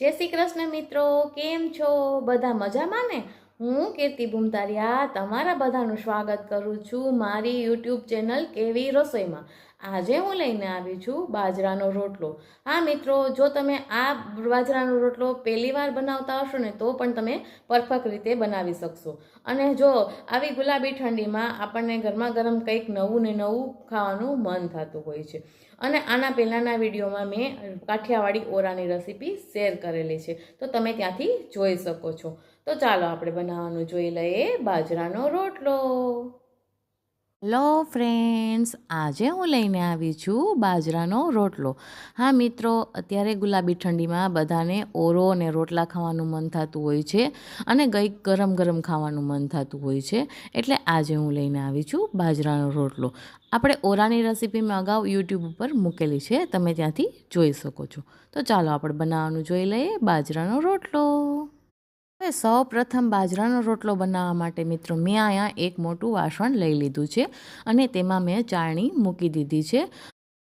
જય શ્રી કૃષ્ણ મિત્રો, કેમ છો? બધા મજામાં ને? હું કીર્તિ ભૂમતારિયા તમારા બધાનું સ્વાગત કરું છું મારી યુટ્યુબ ચેનલ કેવી રસોઈમાં. આજે હું લઈને આવી છું બાજરાનો રોટલો. હા મિત્રો, જો તમે આ બાજરાનો રોટલો પહેલી વાર બનાવતા હશો ને, તો પણ તમે પરફેક્ટ રીતે બનાવી શકશો. અને જો આવી ગુલાબી ઠંડીમાં આપણને ગરમા ગરમ કંઈક નવું ને નવું ખાવાનું મન થતું હોય છે. અને આના પહેલાંના વિડીયોમાં મેં કાઠિયાવાડી ઓરાની રેસીપી શેર કરેલી છે. તો તમે ત્યાંથી જોઈ શકો છો. તો ચાલો આપણે બનાવવાનું જોઈ લઈએ બાજરાનો રોટલો. હેલો ફ્રેન્ડ્સ, આજે હું લઈને આવી છું બાજરાનો રોટલો. હા મિત્રો, અત્યારે ગુલાબી ઠંડીમાં બધાને ઓરો અને રોટલા ખાવાનું મન થતું હોય છે અને ગઈ ગરમ ગરમ ખાવાનું મન થતું હોય છે. એટલે આજે હું લઈને આવી છું બાજરાનો રોટલો. આપણે ઓરાની રેસીપી મેં અગાઉ યુટ્યુબ ઉપર મૂકેલી છે, તમે ત્યાંથી જોઈ શકો છો. તો ચાલો આપણે બનાવવાનું જોઈ લઈએ બાજરાનો રોટલો. હવે સૌ પ્રથમ બાજરાનો રોટલો બનાવવા માટે મિત્રો મેં અહીંયા એક મોટું વાસણ લઈ લીધું છે અને તેમાં મેં ચાળણી મૂકી દીધી છે.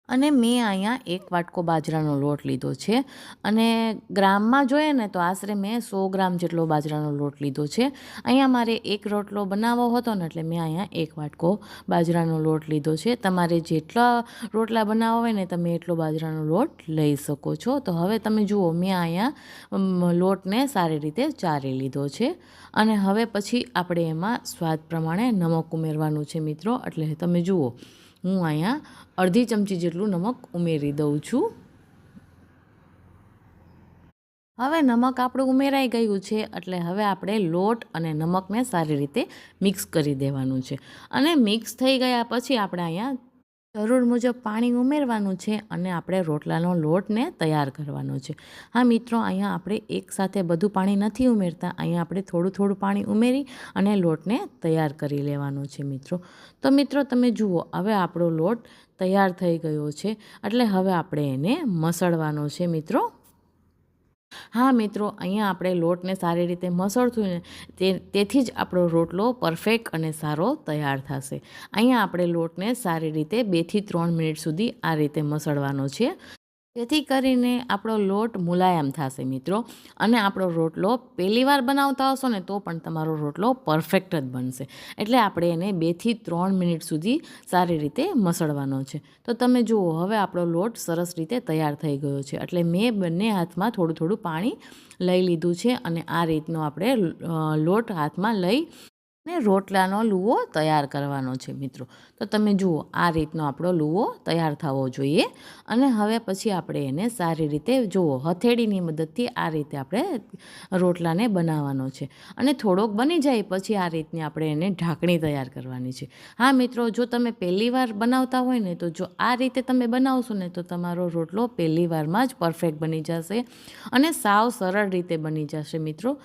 અને મેં અહીંયા એક વાટકો બાજરાનો લોટ લીધો છે. અને ગ્રામમાં જોઈએ ને તો આશરે મેં સો ગ્રામ જેટલો બાજરાનો લોટ લીધો છે. અહીંયા મારે એક રોટલો બનાવવો હતો ને એટલે મેં અહીંયા એક વાટકો બાજરાનો લોટ લીધો છે. તમારે જેટલા રોટલા બનાવવા હોય ને તમે એટલો બાજરાનો લોટ લઈ શકો છો. તો હવે તમે જુઓ, મેં અહીંયા લોટને સારી રીતે ચારી લીધો છે. અને હવે પછી આપણે એમાં સ્વાદ પ્રમાણે નમક ઉમેરવાનું છે મિત્રો. એટલે તમે જુઓ હું અહીંયા અડધી ચમચી જેટલું નમક ઉમેરી દઉં છું. હવે નમક આપણું ઉમેરાઈ ગયું છે, એટલે હવે આપણે લોટ અને નમકને સારી રીતે મિક્સ કરી દેવાનું છે. અને મિક્સ થઈ ગયા પછી આપણે અહીંયા જરૂર મુજબ પાણી ઉમેરવાનું છે અને આપણે રોટલાનો લોટને તૈયાર કરવાનો છે. હા, મિત્રો, અહીંયા આપણે એકસાથે બધું પાણી નથી ઉમેરતા. અહીંયા આપણે થોડું થોડું પાણી ઉમેરી અને લોટને તૈયાર કરી લેવાનો છે, મિત્રો. તો, મિત્રો, તમે જુઓ, હવે આપણો લોટ તૈયાર થઈ ગયો છે. એટલે હવે આપણે એને મસળવાનો છે, મિત્રો. હા, મિત્રો, અહીંયા આપણે લોટને સારી રીતે મસળશું ને તે, તેથી જ આપણો રોટલો પરફેક્ટ અને સારો તૈયાર થશે. અહીંયા આપણે લોટને સારી રીતે બેથી ત્રણ મિનિટ સુધી આ રીતે મસળવાનો છે. જેથી કરીને આપણો લોટ મુલાયમ થશે મિત્રો. અને આપણો રોટલો પહેલી વાર બનાવતા હશો ને તો પણ તમારો રોટલો પરફેક્ટ જ બનશે. એટલે આપણે એને બેથી ત્રણ મિનિટ સુધી સારી રીતે મસળવાનો છે. તો તમે જુઓ, હવે આપણો લોટ સરસ રીતે તૈયાર થઈ ગયો છે. એટલે મેં બંને હાથમાં થોડું થોડું પાણી લઈ લીધું છે અને આ રીતનો આપણે લોટ હાથમાં લઈ ને રોટલાનો લુવો તૈયાર કરવાનો છે મિત્રો. તો તમે જુઓ, આ રીતનો આપણો લુવો તૈયાર થવો જોઈએ અને હવે પછી આપણે એને સારી રીતે જુઓ, હથેળીની મદદથી આ રીતે આપણે રોટલાને બનાવવાનો છે. અને થોડોક બની જાય પછી આ રીતની આપણે એને ઢાંકણી તૈયાર કરવાની છે. હા મિત્રો, જો તમે પહેલી વાર બનાવતા હોય ને, તો જો આ રીતે તમે બનાવશો ને, તો તમારો રોટલો પહેલી વારમાં જ પરફેક્ટ બની જશે અને સાવ સરળ રીતે બની જશે મિત્રો.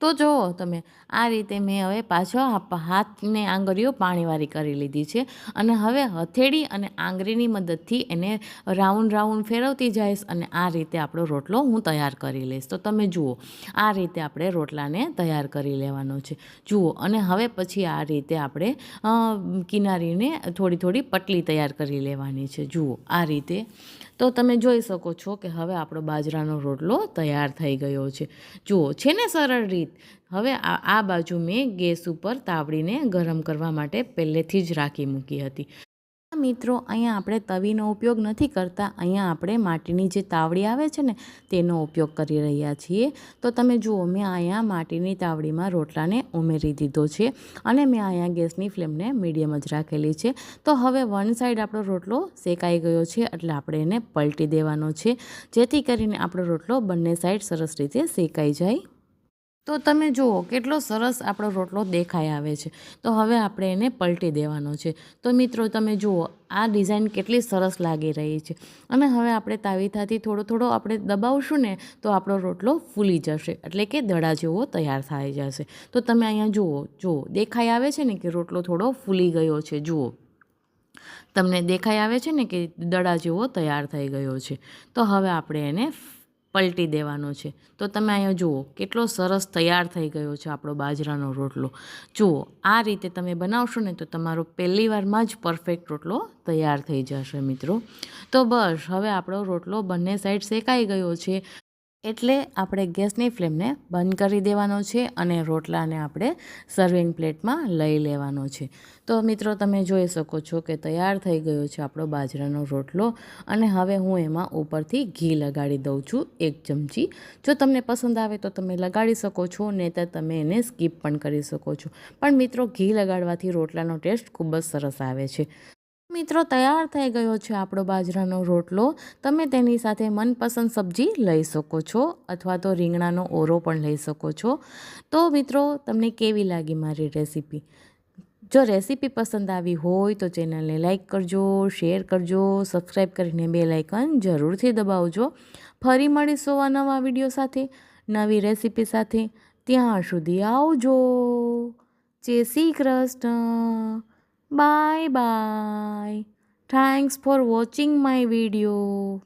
તો જુઓ તમે, આ રીતે મેં હવે પાછો હાથને આંગળીઓ પાણીવાળી કરી લીધી છે અને હવે હથેળી અને આંગળીની મદદથી એને રાઉન્ડ રાઉન્ડ ફેરવતી જઈશ અને આ રીતે આપણો રોટલો હું તૈયાર કરી લઈશ. તો તમે જુઓ, આ રીતે આપણે રોટલાને તૈયાર કરી લેવાનો છે. જુઓ, અને હવે પછી આ રીતે આપણે કિનારીને થોડી થોડી પટલી તૈયાર કરી લેવાની છે. જુઓ, આ રીતે તો તમે જોઈ શકો છો કે હવે આપણો બાજરાનો રોટલો તૈયાર થઈ ગયો છે. જુઓ, છે ને સરળ રીત? હવે આ બાજુ મેં ગેસ ઉપર તાવડીને ગરમ કરવા માટે પહેલેથી જ રાખી મૂકી હતી. મિત્રો, અહીંયા આપણે તવીનો ઉપયોગ નથી કરતા. અહીંયા આપણે માટીની જે તાવડી આવે છે ને, તેનો ઉપયોગ કરી રહ્યા છીએ. તો તમે જુઓ, મેં અહીંયા માટીની તાવડીમાં રોટલાને ઉમેરી દીધો છે અને મેં અહીંયા ગેસની ફ્લેમને મીડિયમ જ રાખેલી છે. તો હવે વન સાઈડ આપણો રોટલો શેકાઈ ગયો છે, એટલે આપણે એને પલટી દેવાનો છે, જેથી કરીને આપણો રોટલો બંને સાઈડ સરસ રીતે શેકાઈ જાય. તો તમે જુઓ, કેટલો સરસ આપણો રોટલો દેખાઈ આવે છે. તો હવે આપણે એને પલટી દેવાનો છે. તો મિત્રો, તમે જુઓ, આ ડિઝાઇન કેટલી સરસ લાગી રહી છે. અને હવે આપણે તાવીથાથી થોડો થોડો આપણે દબાવશું ને, તો આપણો રોટલો ફૂલી જશે. એટલે કે દડા જેવો તૈયાર થઈ જશે. તો તમે અહીંયા જુઓ જુઓ, દેખાઈ આવે છે ને કે રોટલો થોડો ફૂલી ગયો છે. જુઓ. તમને દેખાઈ આવે છે ને કે દડા જેવો તૈયાર થઈ ગયો છે. તો હવે આપણે એને પલટી દેવાનો છે. તો તમે અહીંયા જુઓ, કેટલો સરસ તૈયાર થઈ ગયો છે આપણો બાજરાનો રોટલો. જુઓ, આ રીતે તમે બનાવશો ને તો તમારો પહેલી વારમાં જ પરફેક્ટ રોટલો તૈયાર થઈ જશે મિત્રો. તો બસ, હવે આપણો રોટલો બંને સાઈડ શેકાઈ ગયો છે. એટલે આપણે ગેસની ફ્લેમને બંધ કરી દેવાનો છે અને રોટલાને આપણે સર્વિંગ પ્લેટમાં લઈ લેવાનો છે. તો મિત્રો, તમે જોઈ શકો છો કે તૈયાર થઈ ગયો છે આપણો બાજરાનો રોટલો અને હવે હું એમાં ઉપરથી ઘી લગાડી દઉં છું એક ચમચી. જો તમને પસંદ આવે તો તમે લગાડી શકો છો, નહીંતર તમે એને સ્કીપ પણ કરી શકો છો. પણ મિત્રો, ઘી લગાડવાથી રોટલાનો ટેસ્ટ ખૂબ જ સરસ આવે છે. મિત્રો, તૈયાર થઈ ગયો છે આપણો બાજરાનો રોટલો. તમે તેની સાથે મનપસંદ સબ્જી લઈ શકો છો અથવા તો રીંગણાનો ઓરો પણ લઈ શકો છો. તો મિત્રો, તમને કેવી લાગી મારી રેસીપી? જો રેસીપી પસંદ આવી હોય તો ચેનલને લાઇક કરજો, શેર કરજો, સબસ્ક્રાઈબ કરીને બે લાઇકન જરૂરથી દબાવજો. ફરી મળીશું આ નવા વીડિયો સાથે, નવી રેસીપી સાથે. ત્યાં સુધી આવજો. જય Shri Krishna. Bye bye. Thanks for watching my video.